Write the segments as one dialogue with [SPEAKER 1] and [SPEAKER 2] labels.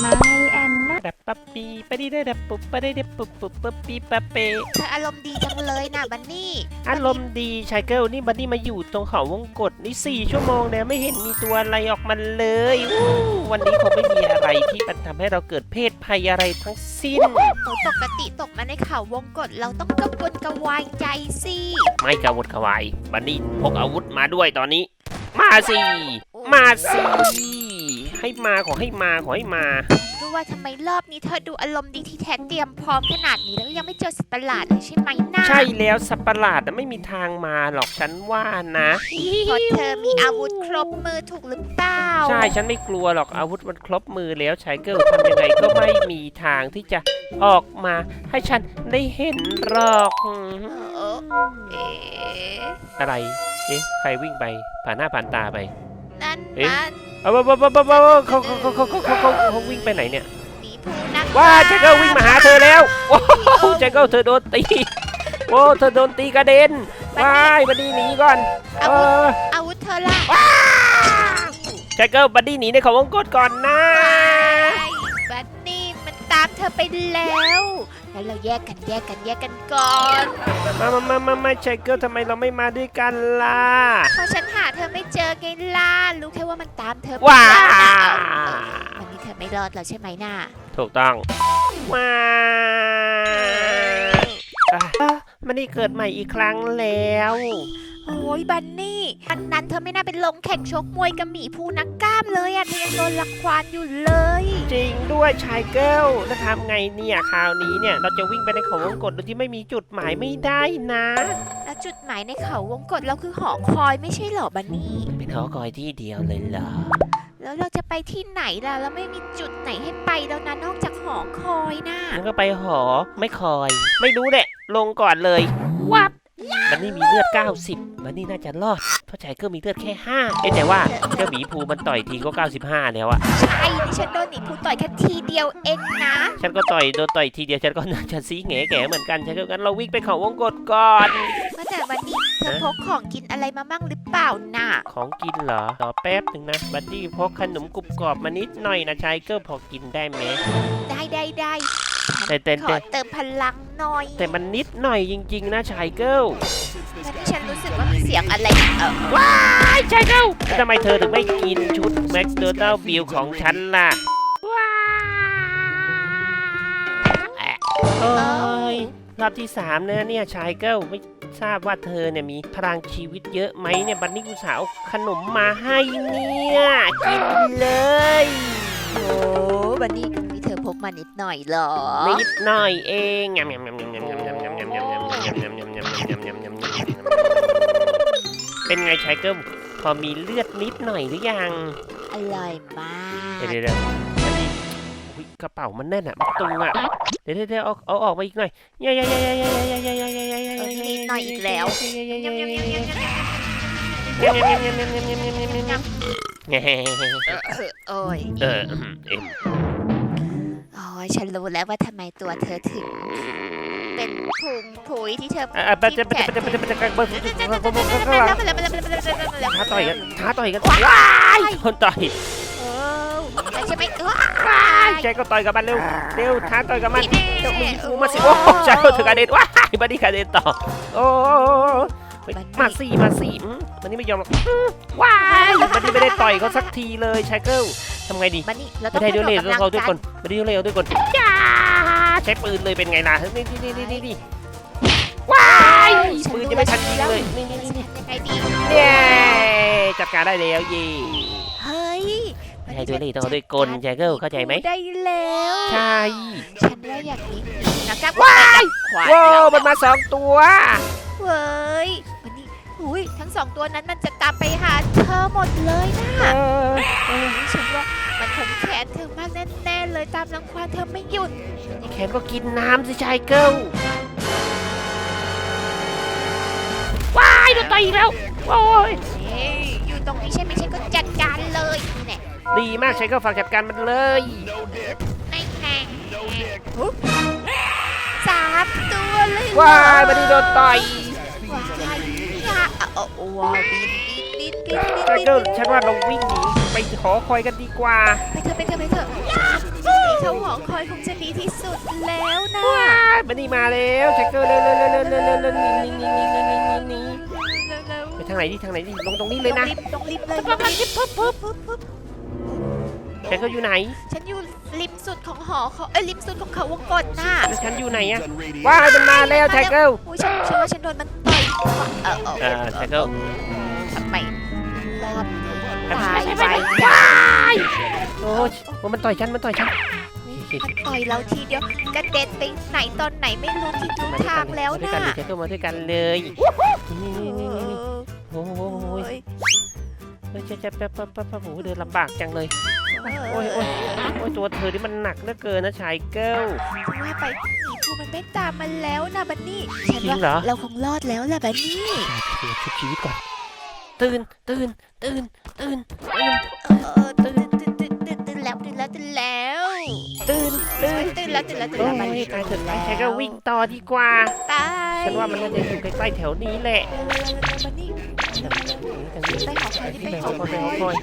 [SPEAKER 1] ไม่แอนนะ
[SPEAKER 2] ดับปับปีปะดีได้ดับปุบปะได้เดบปุบปุบปับปีปะเป
[SPEAKER 3] เธออารมณ์ดีจังเลยนะบันนี่
[SPEAKER 2] อารมณ์ดีชายเกิลนี่บัดดี้มาอยู่ตรงเขาวงกฏนี่สี่ชั่วโมงแล้วไม่เห็นมีตัวอะไรออกมาเลยอู้วันนี้คงไม่มีอะไรที่มันทำให้เราเกิดเพศภัยอะไรทั้งสิ้น
[SPEAKER 3] โอ้ปกติตกมาในเขาวงกฏเราต้องกระวนกระวายใจสิ
[SPEAKER 2] ไม่กระวนกระวายบัดดี้พกอาวุธมาด้วยตอนนี้ มาสิมาสิ ให้มาขอให้มาขอให้มา
[SPEAKER 3] รู้ว่าทำไมรอบนี้เธอดูอารมณ์ดีที่แท้เตรียมพร้อมขนาดนี้แล้วยังไม่เจอสัตว์ประหลาดเลยใช่ไหมนะ
[SPEAKER 2] ใช่แล้วสัตว์ประหลาดน่ะไม่มีทางมาหรอกฉันว่านะ
[SPEAKER 3] เพราะเธอมีอาวุธครบมือถูกหรือเปล่า
[SPEAKER 2] ใช่ฉันไม่กลัวหรอกอาวุธมันครบมือแล้วชายเกิลทำยังไงก็ไม่มีทางที่จะออกมาให้ฉันได้เห็นหรอก
[SPEAKER 3] เออเอ๊ะ
[SPEAKER 2] อะไร เอ๊ะ ใครวิ่งไปผ่านหน้าผ่านตาไป
[SPEAKER 3] นั่น
[SPEAKER 2] เอ๊ะ
[SPEAKER 3] มัน
[SPEAKER 2] ว้าบ้เขาเขาเขาเขาเขาเขาเขาวิ่งไปไหนเนี่ยว้าแจ็คเกิลวิ่งมาหาเธอแล้วโอ้โหแจ็คเกิลเธอโดนตีโอ้เธอโดนตีกระเด็นว้ายบัดดี้หนีก่อนเออ
[SPEAKER 3] อาวุธเธอละ
[SPEAKER 2] ว้าแจ็คเกิลบัดดี้หนีในของวงกตก่อนนะ
[SPEAKER 3] บัดดี้มันตามเธอไปแล้ว แล้วเราแยกกันแยกกันแยกกันก่อน
[SPEAKER 2] มามามามามาชายเกิลทำไมเราไม่มาด้วยกันล่ะ
[SPEAKER 3] เพราะฉันหาเธอไม่เจอไงล่ะ รู้แค่ว่ามันตามเธอไป
[SPEAKER 2] ว้า
[SPEAKER 3] แล้วนะวันนี้เธอไม่รอดแล้วใช่ไหมน่ะ
[SPEAKER 2] ถูกต้องว้าอะมันนี่เกิดใหม่อีกครั้งแล้ว
[SPEAKER 3] โอ้ยบันนี่อันนั้นเธอไม่น่าเป็นลงแข่งชกมวยกับหมีภูนักกล้ามเลยอะเธอยังโดนลักควานอยู่เลย
[SPEAKER 2] จริงด้วยชายเกิลแล้วทำไงเนี่ยคราวนี้เนี่ยเราจะวิ่งไปในเขาวงกตโดยที่ไม่มีจุดหมายไม่ได้นะ
[SPEAKER 3] แล้วจุดหมายในเขาวงกฏเราคือหอคอยไม่ใช่เหรอบันนี่
[SPEAKER 2] เป็นหอคอยที่เดียวเลยเหรอ
[SPEAKER 3] แล้วเราจะไปที่ไหนล่ะแล้วไม่มีจุดไหนให้ไปแล้วนะนอกจากหอคอยน่ะ
[SPEAKER 2] มันก็ไปหอไม่คอย ไม่รู้แหละ ลงก่อนเลยวับมันนี่มีเลือด 90 มันนี่น่าจะรอด เพราะชายเกิลมีเลือดแค่5เอ๊ะแต่ว่าเจ้าหมีภูมันต่อยทีก็ 95 แล้วอะ
[SPEAKER 3] ใช่ดิฉันโดนหมีภูต่อยแค่ทีเดียวเองนะ
[SPEAKER 2] ฉันก็ต่อยโดนต่อยทีเดียวฉันก็น่าจะซีแง่แก่เหมือนกันฉันก็งั้นเราวิ่งไปเขาวงกตก่อน
[SPEAKER 3] ว่าแต่วันนี้เธอพกของกินอะไรมามั่งหรือเปล่าน่ะ
[SPEAKER 2] ของกินเหรอรอแป๊บหนึ่งนะบัดดี้พกขนมกรุบกรอบมานิดหน่อยนะชายเกิลพอกินได้ไหม
[SPEAKER 3] ได้ได้ได้
[SPEAKER 2] แต่แต่
[SPEAKER 3] ขอ
[SPEAKER 2] แต่
[SPEAKER 3] เติมพลังหน่อย
[SPEAKER 2] แต่มันนิดหน่อยจริง ๆ นะชายเกิล
[SPEAKER 3] วันนี้ฉันรู้สึกว่ามี เสียงอะไรเออ
[SPEAKER 2] ว้ายชายเกิลแล้วทำไมเธอถึงไม่กินชุดแม็กโดนัลบิลของฉันล่ะว้ายโอ้ยรอบที่สามเนอะเนี่ยชายเกิลไม่ทราบว่าเธอเนี่ยมีพลังชีวิตเยอะไหมเนี่ยบัดนี้กูสาวขนมมาให้เนี่ยกินเลย
[SPEAKER 3] โอ้วันนี้มีเธอพกมานิดหน่อยเหรอ
[SPEAKER 2] นิดหน่อยเองยำยำยำยำยำยำยำยำยำยำยำยำยำยำยำยำยำยำยำ เป็นไงชายเกิลพอมีเลือดนิดหน่อยหรือยัง
[SPEAKER 3] อร่อยมาก
[SPEAKER 2] เดี๋ยวเดี๋ยวเดี๋ยวอันนี้อุ๊ยกระเป๋ามันแน่นอะมันตรงอะเดี๋ยวเดี๋ยวเดี๋ยวเอาเอาออกมาอีกหน่อยเย้ยเย้ยเย้ยเย้ยเย้ยเย้ยเย้ยเย้ยเย้ยเย้ยเย้ย
[SPEAKER 3] เออนิดหน่อยอีกแล้ว
[SPEAKER 2] เฮ้
[SPEAKER 3] เออโอ้ย
[SPEAKER 2] เออเอ็ม
[SPEAKER 3] โอ้ยฉันรู้แล้วว่าทำไมตัวเธอถึง เป็นพุงผุยที่เธอ
[SPEAKER 2] อะปัจจัยปัจจัยปัจจัยปัจจัยปัจจัยปัจจัยท้าต่อยกันท้าต่อยกันว้ายคนต่อย
[SPEAKER 3] ใช่ไหมเออ
[SPEAKER 2] ว้ายใจก็ต่อยกับมันเร็วเร็วท้าต่อยกับมันเดี๋ยวมีฟูมาสิโอ้ใจก็ถึงกระเด็นว้ายบัดดี้กระเด็นต่อโอ้มาสิมาสิมันนี่ไม่ยอมหรอกว้ายมันนี่ไม่ได้ต่อยเขาสักทีเลยชายเกิลทำไงดี
[SPEAKER 3] มานี่เราต้
[SPEAKER 2] ไม่
[SPEAKER 3] อง
[SPEAKER 2] ได้ด้วยเลยต้องเขาด้วย
[SPEAKER 3] กั
[SPEAKER 2] คนไม่ได้ด้วยเลยเอาด้วยคนจ้า ใช้ปืนเลยเป็นไงล่ะนี่นี่นี่นี่นี่ว้ายปืนยังไม่ทันยิงเลยนี่นี่นี่
[SPEAKER 3] ยังไงดี
[SPEAKER 2] เย้จัดการได้แล้วเย่
[SPEAKER 3] เฮ้ย
[SPEAKER 2] ไม่ได้ด้วยเลยต้องเอาด้วยกลชายเกิลเข้าใจไหม
[SPEAKER 3] ได้แล้ว
[SPEAKER 2] ใช่
[SPEAKER 3] ฉันว่าอย่างนี้นะจ๊ะ
[SPEAKER 2] ว้าย
[SPEAKER 3] ขวาน
[SPEAKER 2] ว้า
[SPEAKER 3] เรา
[SPEAKER 2] วมันมาสองตัว
[SPEAKER 3] เว้ยวันนี้อุ้ยทั้งสองตัวนั้นมันจะตามไปหาเธอหมดเลยนะ
[SPEAKER 2] เออ
[SPEAKER 3] เออฉันว่ามันคงแค้นเธอมากแน่ๆ เลยตามรังควานเธอไม่หยุด
[SPEAKER 2] แขนก็กินน้ำสิชายเกิลว้ายโดนต่อยอีกแล้ว โอ้ย
[SPEAKER 3] เฮ้ยอยู่ตรงนี้ใช่ไหมฉันก็จัดการเลยเนี่ย
[SPEAKER 2] ดีมากชายเกิลฝากจัดการมันเลย
[SPEAKER 3] ในแห่งสามตัวเลยเหรอ
[SPEAKER 2] ว้ายมันนี่โดนต่อย
[SPEAKER 3] ว้ายอย่าเอาเอาว้าวบินบิน บินบิน
[SPEAKER 2] ชาย
[SPEAKER 3] บิน
[SPEAKER 2] เกิลฉันว่าเราวิ่งหนีไปหอคอยกันดีกว่า
[SPEAKER 3] ไปเถอะไปเถอะไปเถอะคอยคงจะดีที่สุดแล้วนะ
[SPEAKER 2] ว้ายบันนี่มาแล้วชายเกิลเร็วเร็วเร็วเร็วเร็วเร็วเร็วหนีหนีหนีหนีหนีหนีหนี
[SPEAKER 3] เร็ว
[SPEAKER 2] ไปทางไหนดิทางไหนดิลงตรงนี้
[SPEAKER 3] ๆ
[SPEAKER 2] เลยนะ
[SPEAKER 3] ตรงริมตรงริมเลยตรงริมปึ๊บปึ๊บปึ๊บปึ๊บ
[SPEAKER 2] ชายเกิลอยู่ไหน
[SPEAKER 3] ฉันอยู่ริมสุดของหอเขาเอ้ยริมสุดของเขาวงกตน่ะ
[SPEAKER 2] แล้วฉันอยู่ไหนอะว้ายมันมาแล้วชายเกิล
[SPEAKER 3] อุ้ยฉันฉันว่าฉันโดนมันต่อยเออเออ
[SPEAKER 2] เออชายเกิล
[SPEAKER 3] ทำไม รอบนี้
[SPEAKER 2] ไป
[SPEAKER 3] ตาย
[SPEAKER 2] ไป
[SPEAKER 3] ไป
[SPEAKER 2] ไปว้ายโอ้ยโอ้มันต่อยฉันมันต่อยฉัน
[SPEAKER 3] มันต่อยเราทีเดียวกระเด็นไปไหนตอนไหนไม่รู้ทิศรู้ทางแล้ว
[SPEAKER 2] มาด้วย
[SPEAKER 3] นะ
[SPEAKER 2] กันเลยชายเกิลมาด้วยกันเลยนี่
[SPEAKER 3] เอ
[SPEAKER 2] นี่นี่นี่
[SPEAKER 3] อ
[SPEAKER 2] โอ้โห
[SPEAKER 3] โอ้ย
[SPEAKER 2] เฮ้ยเจ๊เจ๊แป๊บแป๊บแป๊บแป๊บโอ้โหเดินลำบากจังเลยโอ้ยโอ้ยโอ้ยตัวเธอที่มันหนักเหลือเกินนะชายเกิล
[SPEAKER 3] ว่าไปหมีภูมันไม่ตามมันแล้วนะบันนี่ฉัน
[SPEAKER 2] จริง
[SPEAKER 3] ว่า
[SPEAKER 2] เหรอ
[SPEAKER 3] เราคงรอดแล้วล่ะบันนี่
[SPEAKER 2] เดี๋ยวชุบชีวิตก่อน ตื่นตื่นตื่นตื่นตื่น
[SPEAKER 3] เออตื่นตื่นตื่นตื่นตื่นแล้วตื่นแล้วตื่นแล้ว
[SPEAKER 2] ตื่นตื่น
[SPEAKER 3] ตื่นแล้วตื่นแล้วตื่น
[SPEAKER 2] โอ้
[SPEAKER 3] แล้วบัน
[SPEAKER 2] ย
[SPEAKER 3] นี่
[SPEAKER 2] ตายเถอะชายเกิลวิ่งต่อดีกว่า
[SPEAKER 3] ตาย
[SPEAKER 2] ฉันว่ามันน่าจะอยู่ใกล้ๆแถวนี้แหละ
[SPEAKER 3] เร็วเร็วเร็วเร็วบันนี่เร็วเร็วเร็ว
[SPEAKER 2] ทางนี้
[SPEAKER 3] ไปหอคอยนี่
[SPEAKER 2] ไป
[SPEAKER 3] ไป
[SPEAKER 2] ห
[SPEAKER 3] ห
[SPEAKER 2] อ
[SPEAKER 3] อ
[SPEAKER 2] ค
[SPEAKER 3] ค
[SPEAKER 2] อ
[SPEAKER 3] อยย
[SPEAKER 2] ไปหอคอย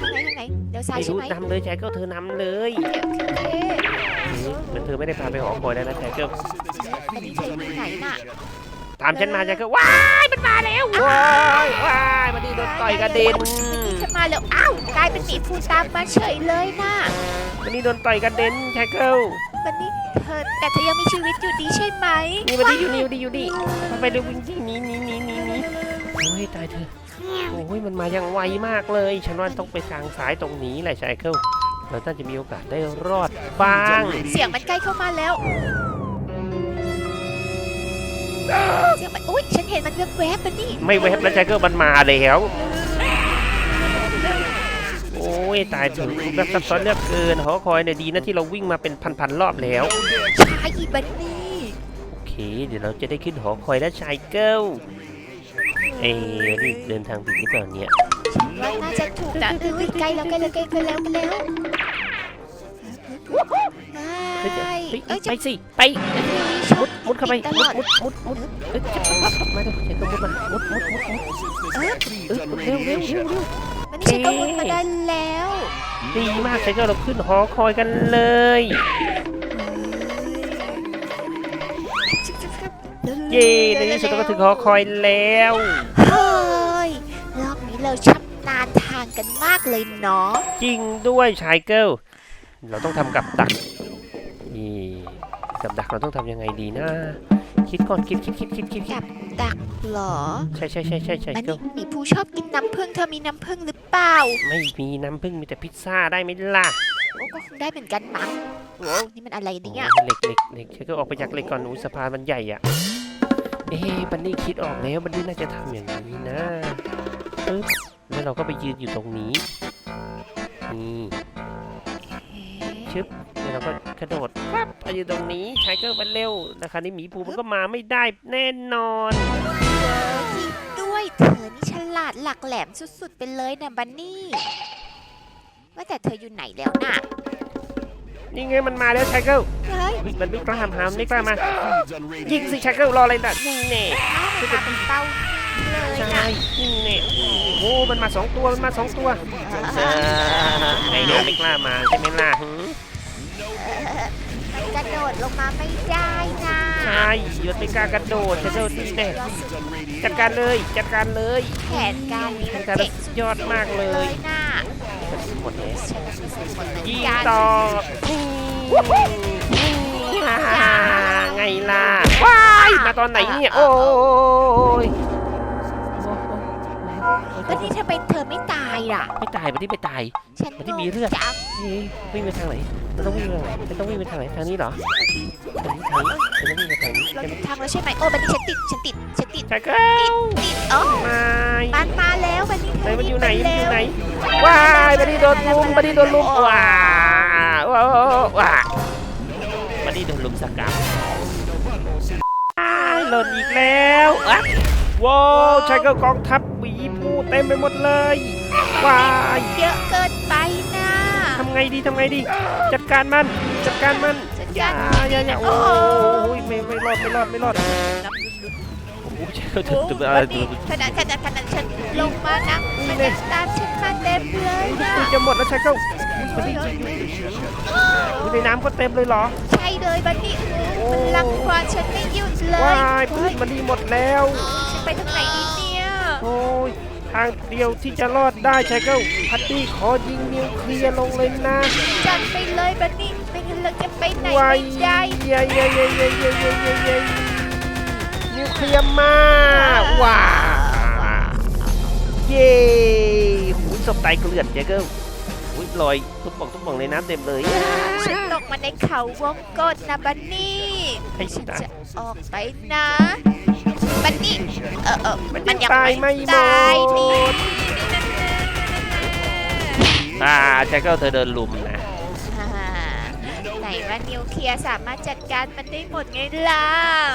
[SPEAKER 3] ทางไหนทางไหนเดี๋ยวซ้าย
[SPEAKER 2] ไม่
[SPEAKER 3] ใช่
[SPEAKER 2] รู้
[SPEAKER 3] ไหม
[SPEAKER 2] นำเลยชายเกิลเธอนำเลย
[SPEAKER 3] โอเคโอเค
[SPEAKER 2] เหมือนเธอไม่ได้พาไปหอคอยแล้วนะชายเกิล
[SPEAKER 3] บันนี่เธออยู่ไหนน่ะ
[SPEAKER 2] ตามฉันมาชายเกิลว้ายมันมาแล้วว้ายว้ายมันนี่โดนต่อยกระเด็น
[SPEAKER 3] บันนี่ขึ้นมาแล้วอ้าวกลายเป็นหมีภูตามมาเฉยเลยน่ะ
[SPEAKER 2] มันนี่โดนต่อยกระเด็นชายเกิล
[SPEAKER 3] บันนี่เธอแต่เธอยังมีชีวิตอยู่ดีใช่ไหม
[SPEAKER 2] นี่มันนี่อยู่นี่อยู่นี่อยู่นี่มันไปเร็ววิ่งที่หนี้นี้นี้นี้นี้โอ้ยตายเถอะโอ้ยมันมาอย่างไวมากเลย ฉันว่าต้องไปทางซ้ายตรงนี้แหละชายเกิลเราน่าจะมีโอกาสได้รอดบ้าง
[SPEAKER 3] เสียงมันใกล้เข้ามาแล้ว เสียงมันอุ้ยฉันเห็นมันแวบๆบันนี่
[SPEAKER 2] ไม่เวฟแล้วชายเกิลมันมาแล้ว โอ้ยตายเถอะแบบซับซ้อนเหลือกเกินหอคอยเนี่ยดีนะที่เราวิ่งมาเป็นพันๆรอบแล้ว
[SPEAKER 3] ใช่บันนี่
[SPEAKER 2] โอเค เดี๋ยวเราจะได้ขึ้นหอคอยแล้วชายเกิลเอ้ยนี่เดินทางผิดหรือเปล่าเนี่ย
[SPEAKER 3] ว่าน่าจะถูกนะเออใกล้แล้วใกล้แล้วใกล้แล้วใกล้แล้ว
[SPEAKER 2] เฮ้ย
[SPEAKER 3] ใช่
[SPEAKER 2] เฮ้ย
[SPEAKER 3] เอ้ย
[SPEAKER 2] ไป
[SPEAKER 3] จะ
[SPEAKER 2] สิไป
[SPEAKER 3] ช
[SPEAKER 2] มุ
[SPEAKER 3] ด
[SPEAKER 2] ดมุดเข้าไป
[SPEAKER 3] ต
[SPEAKER 2] มุ
[SPEAKER 3] ล
[SPEAKER 2] ด
[SPEAKER 3] อด
[SPEAKER 2] มุดมุดมุดเอ้ยจะปั๊บปั๊บมาเร็วเดี๋ยวก็มุดมามุดมุดมุดมุดมุดเออเร็วเร็วเร็วเร็ว
[SPEAKER 3] มันนี่ฉันก็มุดมาได้แล้ว
[SPEAKER 2] ดีมากชายเกิลเราขึ้นหอคอยกันเลยเย้ในที่สุดเราก็ถึงหอคอยแล้ว
[SPEAKER 3] เฮ้ยรอบนี้เราชำนาญทางกันมากเลยเนาะ
[SPEAKER 2] จริงด้วยชายเกิลเราต้องทำกับดัก นี่กับดักเราต้องทำยังไงดีนะ คิดก่อนคิดคิดคิดคิดคิดคิด
[SPEAKER 3] ดักเหรอ
[SPEAKER 2] ใช่ใช่ใช่ใช่ใช่
[SPEAKER 3] มัน
[SPEAKER 2] เกิล
[SPEAKER 3] นี่มีผู้ชอบกินน้ำผึ้งเธอมีน้ำผึ้งหรือเปล่า
[SPEAKER 2] ไม่มีน้ำผึ้งมีแต่พิซซ่าได้ไหมล่ะ
[SPEAKER 3] โอ้ก็คงได้เหมือนกันมั้งโอ้นี่มันอะไร
[SPEAKER 2] โอ้
[SPEAKER 3] เนี่ย
[SPEAKER 2] เหล็กเหล็กเหล็กชายเกิลออกไปจากเหล็กก่อนอุยสะพานมันใหญ่อะเอ๊ะบันนี่คิดออกแล้วบันนี่น่าจะทำอย่างนี้นะปึ๊บแล้วเราก็ไปยืนอยู่ตรงนี้นี่ ชึบแล้วเราก็กระโดดปั๊บไปอยู่ตรงนี้ชายเกิลมันเร็วแล้วคราวนี้หมีภูมันก็มาไม่ได้แน่นอน
[SPEAKER 3] เออจริงด้วยเธอนี่ฉลาดหลักแหลมสุดๆไปเลยนะบันนี่ว่าแต่เธออยู่ไหนแล้วน่ะ
[SPEAKER 2] นี่ไงมันมาแล้วชายเกิล
[SPEAKER 3] เฮ้ย
[SPEAKER 2] เฮ้ยมันไม่กล้าหามไม่กล้ามายิงสิชายเกิลรออะไรล่ะนี่แน่
[SPEAKER 3] มันมาเป็นเต้าเลย
[SPEAKER 2] ใช่
[SPEAKER 3] นะ
[SPEAKER 2] นี่แน่โอ้มันมาสองตัวมันมาสองตัวเออไงเนี่ยไม่กล้ามาใช่ไหมล่ะหือ
[SPEAKER 3] มันกระโดลงมาไม่ได้นะ
[SPEAKER 2] ใช่ยศไม่กล้ากระโดดชายเกิลนี่แน่จัดการเลยจัดการเลย
[SPEAKER 3] แผนการนี้มันเจ๋งสุด
[SPEAKER 2] ยอดมากเลย
[SPEAKER 3] เลยนะ
[SPEAKER 2] หมดแล้วยิงต่อไงล่ะว้ายมาตอนไหนเนี่ยโอ้ย
[SPEAKER 3] แล้วนี่ทำไมเธอไม่ตายล่ะ
[SPEAKER 2] ไม่ตายไม่ได้ไม่ตาย
[SPEAKER 3] ฉัน
[SPEAKER 2] มันที่มีเลือด
[SPEAKER 3] จัง
[SPEAKER 2] เฮ้ยวิ่งไปทางไหนมันต้องวิ่งไปทางไหนมันต้องวิ่งไปทางไหนทางนี้เหรอทางนี้ทางนี้มันต้องวิ่งไปทางนี้
[SPEAKER 3] เรา
[SPEAKER 2] ใช่ไหม
[SPEAKER 3] ถูกทางแล้วใช่ไหมโอ้บันนี้ฉันติด ฉันติด ฉันติด
[SPEAKER 2] ใช่เกิล
[SPEAKER 3] ติดโอ้
[SPEAKER 2] ไม่
[SPEAKER 3] มันมาแล้วบันนี้
[SPEAKER 2] ไหนมันอยู่ไหน
[SPEAKER 3] เธ
[SPEAKER 2] มันอยู่ไหน
[SPEAKER 3] รีบ
[SPEAKER 2] ว้ายบันนี้โดนลุมบันนี้โดนลุมว้าว้าวว้าบันนี้โดนลุมสกัดว้ายหล่นอีกแล้วอะว้าวชายเกิลกองทัพห มีภูเต็มไปหมดเลยว้าย
[SPEAKER 3] เยอะเกินไปนะ
[SPEAKER 2] ทำไงดีทำไงดี จัดการมันจัดการมัน
[SPEAKER 3] จัด
[SPEAKER 2] อย่า
[SPEAKER 3] การ
[SPEAKER 2] อย่าอย่า
[SPEAKER 3] โอ้
[SPEAKER 2] โอ้ยไม่ไม่รอดไม่รอดไม่รอดโอ้โหชายเกิล
[SPEAKER 3] โอ้
[SPEAKER 2] ถึง
[SPEAKER 3] บั
[SPEAKER 2] อะไร
[SPEAKER 3] นนี้ขนาดขนาดขนาดฉันลงมานะมันยังตามฉันมาเต็มเลยนะ
[SPEAKER 2] จะหมดแล้วชายเกิล
[SPEAKER 3] เฮ้ยเฮ้ยเฮ้ย
[SPEAKER 2] โอ้ยในน้ำก็เต็มเลยเหรอ
[SPEAKER 3] ใช่เลยบันนี่โอ้มันลังควานฉันไม่หยุดเลย
[SPEAKER 2] ว้ายพืชมันดีหมดแล้ว
[SPEAKER 3] ฉันไปทางไหนดีเนี่ย
[SPEAKER 2] โอ้ยทางเดียวที่จะรอดได้ใช่ก็พัตตี้ขอยิงนิวเคลียร์ลงเลยนะ
[SPEAKER 3] จัดไปเลยบันนี่ไม่งั้นเราจะไปไหน
[SPEAKER 2] ว้าย
[SPEAKER 3] ไม่ได้
[SPEAKER 2] เย้เย้เย้เย้เย้เย้เย้เย้นิวเคลียร์มาว้าวเย้หูยศพตายเกลื่อนเจ๊ก็อุ้ยลอยตุ๊บป่องตุ๊บป่องในน้ำเต็มเลย
[SPEAKER 3] ฉันตกมาในเขาวงกตนะบันนี่
[SPEAKER 2] ให้
[SPEAKER 3] ฉัน
[SPEAKER 2] ตาย
[SPEAKER 3] จะออกไปนะ บันนี่เออเออ
[SPEAKER 2] มัน
[SPEAKER 3] มั
[SPEAKER 2] ยั
[SPEAKER 3] น
[SPEAKER 2] ง
[SPEAKER 3] ยัง
[SPEAKER 2] ตาย
[SPEAKER 3] ไม่
[SPEAKER 2] ไม่หม
[SPEAKER 3] ตาย
[SPEAKER 2] ด
[SPEAKER 3] นี่
[SPEAKER 2] อ่าแจ็คเกิลเธอเดินลุมนะ
[SPEAKER 3] อ่าไหนว่านิวเคลียร์สามารถจัดการมันได้หมดไงล่ะ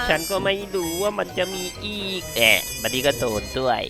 [SPEAKER 2] ฉันก็ไม่รู้ว่ามันจะมีอีกแอะบัดนี้ก็โดนด้วย